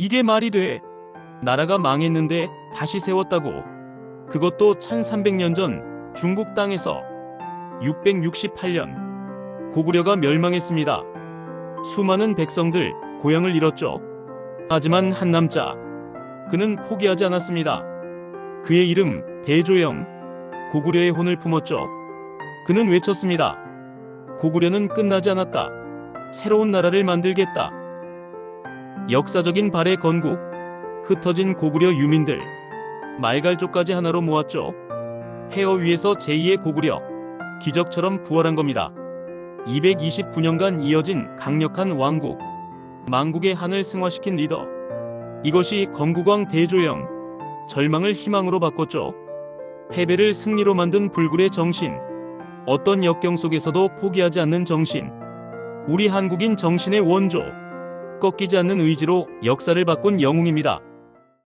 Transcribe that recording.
이게 말이 돼. 나라가 망했는데 다시 세웠다고. 그것도 1300년 전 중국 땅에서 668년 고구려가 멸망했습니다. 수많은 백성들 고향을 잃었죠. 하지만 한 남자 그는 포기하지 않았습니다. 그의 이름 대조영 고구려의 혼을 품었죠. 그는 외쳤습니다. 고구려는 끝나지 않았다. 새로운 나라를 만들겠다. 역사적인 발의 건국, 흩어진 고구려 유민들, 말갈족까지 하나로 모았죠. 폐허 위에서 제2의 고구려, 기적처럼 부활한 겁니다. 229년간 이어진 강력한 왕국, 망국의 한을 승화시킨 리더. 이것이 건국왕 대조영, 절망을 희망으로 바꿨죠. 패배를 승리로 만든 불굴의 정신, 어떤 역경 속에서도 포기하지 않는 정신, 우리 한국인 정신의 원조, 꺾이지 않는 의지로 역사를 바꾼 영웅입니다.